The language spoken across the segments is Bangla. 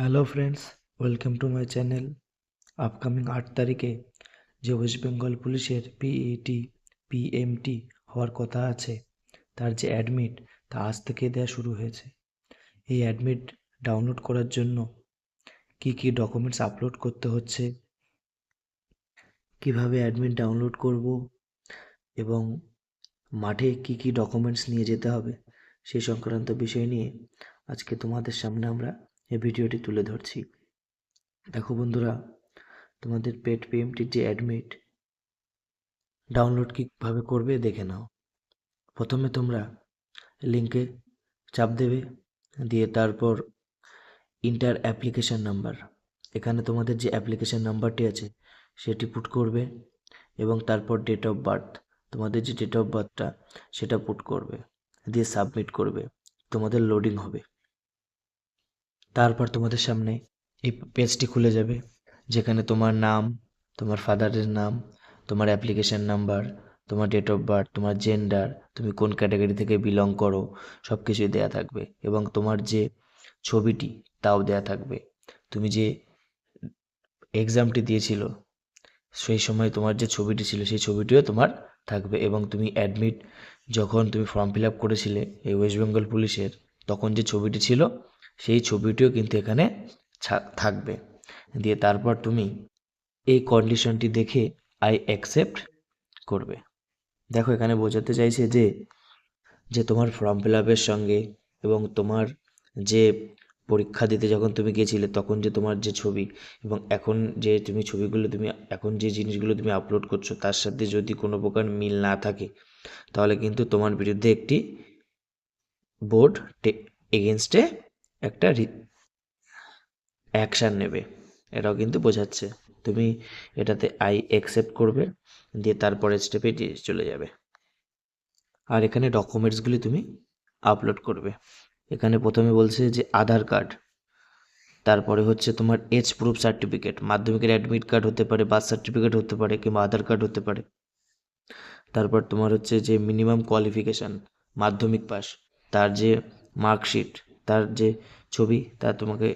Hello friends welcome to my channel upcoming আট তারিখে যে ওয়েস্ট বেঙ্গল পুলিশের পিইটি পিএমটি হওয়ার কথা আছে, তার যে অ্যাডমিট তা আজ থেকে দেওয়া শুরু হয়েছে। এই অ্যাডমিট ডাউনলোড করার জন্য কি কি ডকুমেন্টস আপলোড করতে হচ্ছে, কীভাবে অ্যাডমিট ডাউনলোড করব, এবং মাঠে কি কি ডকুমেন্টস নিয়ে যেতে হবে সেই সংক্রান্ত বিষয় নিয়ে আজকে তোমাদের সামনে আমরা এই ভিডিওটি তুলে ধরছি। দেখো বন্ধুরা, তোমাদের পেট পিএমটির যে অ্যাডমিট ডাউনলোড কীভাবে করবে দেখে নাও। প্রথমে তোমরা লিঙ্কে চাপ দেবে, দিয়ে তারপর ইন্টার অ্যাপ্লিকেশান নাম্বার এখানে তোমাদের যে অ্যাপ্লিকেশান নাম্বারটি আছে, সেটি পুট করবে এবং তারপর ডেট অফ বার্থ তোমাদের যে ডেট অফ বার্থটা সেটা পুট করবে, দিয়ে সাবমিট করবে। তোমাদের লোডিং হবে। তারপর তোমাদের সামনে এই পেজটি খুলে যাবে, যেখানে তোমার নাম, তোমার ফাদারের নাম, তোমার অ্যাপ্লিকেশান নাম্বার তোমার ডেট অফ বার্থ তোমার জেন্ডার তুমি কোন ক্যাটাগরি থেকে বিলং করো সব কিছুই দেওয়া থাকবে এবং তোমার যে ছবিটি তাও দেওয়া থাকবে। তুমি যে এক্সামটি দিয়েছিল, সেই সময় তোমার যে ছবিটি ছিল, সেই ছবিটিও তোমার থাকবে এবং তুমি অ্যাডমিট যখন তুমি ফর্ম ফিল আপ করেছিলে এই ওয়েস্ট বেঙ্গল পুলিশের, তখন যে ছবিটি ছিল সেই ছবিটিও কিন্তু এখানে থাকবে। দিয়ে তারপর তুমি এই কন্ডিশনটি দেখে আই অ্যাকসেপ্ট করবে। দেখো, এখানে বোঝাতে চাইছে যে যে তোমার ফর্ম ফিল আপের সঙ্গে এবং তোমার যে পরীক্ষা দিতে যখন তুমি গেছিলে, তখন যে তোমার যে ছবি এবং এখন যে তুমি ছবিগুলো তুমি, এখন যে জিনিসগুলো তুমি আপলোড করছ, তার সাথে যদি কোনো প্রকার মিল না থাকে, তাহলে কিন্তু তোমার বিরুদ্ধে একটি বোর্ড এগেনস্টে একটা অ্যাকশান নেবে। এটাও কিন্তু বোঝাচ্ছে। তুমি এটাতে আই অ্যাকসেপ্ট করবে, দিয়ে তারপরে স্টেপে চলে যাবে। আর এখানে ডকুমেন্টসগুলি তুমি আপলোড করবে। এখানে প্রথমে বলছে যে আধার কার্ড তারপরে হচ্ছে তোমার এজ প্রুফ সার্টিফিকেট মাধ্যমিকের অ্যাডমিট কার্ড হতে পারে বার্থ সার্টিফিকেট হতে পারে, কিংবা আধার কার্ড হতে পারে। তারপর তোমার হচ্ছে যে মিনিমাম কোয়ালিফিকেশান মাধ্যমিক পাস তার যে মার্কশিট তার যে ছবি, তা তোমাকে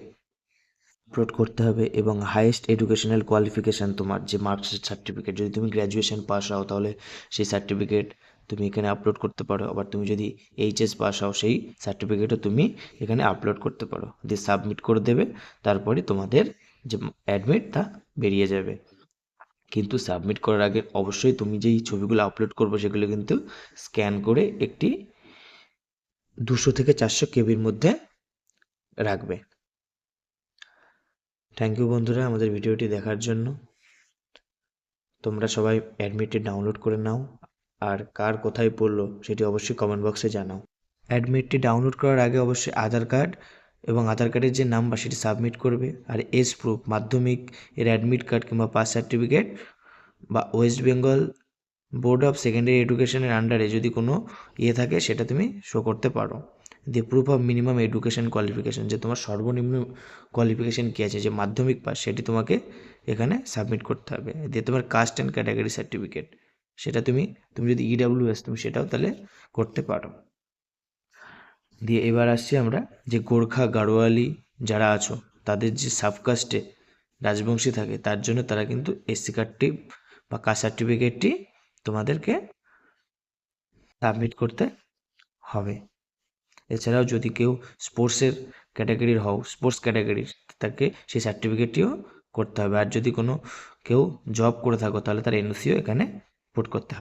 আপলোড করতে হবে এবং হাইয়েস্ট এডুকেশনাল কোয়ালিফিকেশান তোমার যে মার্কশিট সার্টিফিকেট যদি তুমি গ্র্যাজুয়েশন পাস হও, তাহলে সেই সার্টিফিকেট তুমি এখানে আপলোড করতে পারো। আবার তুমি যদি এইচএস পাস হও, সেই সার্টিফিকেটও তুমি এখানে আপলোড করতে পারো। দিয়ে সাবমিট করে দেবে, তারপরে তোমাদের যে অ্যাডমিট তা বেরিয়ে যাবে। কিন্তু সাবমিট করার আগে অবশ্যই তুমি যেই ছবিগুলো আপলোড করব, সেগুলো কিন্তু স্ক্যান করে একটি দুশো থেকে চারশো কেবির মধ্যে রাখবে। থ্যাংক ইউ বন্ধুরা আমাদের ভিডিওটি দেখার জন্য। তোমরা সবাই অ্যাডমিটটি ডাউনলোড করে নাও। আর কার কোথায় পড়ল সেটি অবশ্যই কমেন্ট বক্সে জানাও। অ্যাডমিটটি ডাউনলোড করার আগে অবশ্যই আধার কার্ড এবং আধার কার্ডের যে নাম্বার সেটি সাবমিট করবে। আর এজ প্রুফ মাধ্যমিক এর অ্যাডমিট কার্ড কিংবা পাস সার্টিফিকেট বা West Bengal board of secondary এডুকেশনের আন্ডারে যদি কোনো ইয়ে থাকে, সেটা তুমি শো করতে পারো। দিয়ে proof of minimum education qualification যে তোমার সর্বনিম্ন কোয়ালিফিকেশান কী আছে, যে মাধ্যমিক পাস, সেটি তোমাকে এখানে সাবমিট করতে হবে। দিয়ে তোমার কাস্ট অ্যান্ড ক্যাটাগরি সার্টিফিকেট সেটা তুমি তুমি যদি ইডাব্লিউএস তুমি সেটাও তাহলে করতে পারো। দিয়ে এবার আসছি আমরা, যে গোর্খা, গাড়োয়ালি যারা আছো, তাদের যে সাবকাস্টে রাজবংশী থাকে, তার জন্য তারা কিন্তু এসসি কার্ডটি বা কাস্ট সার্টিফিকেটটি তোমাদেরকে সাবমিট করতে হবে। এছাড়াও যদি কেউ স্পোর্টসের ক্যাটাগরির হও স্পোর্টস ক্যাটাগরির তাকে সেই সার্টিফিকেটটিও করতে হবে। আর যদি কোনো কেউ জব করে থাকো, তাহলে তার এনওসিও এখানে পুট করতে হবে।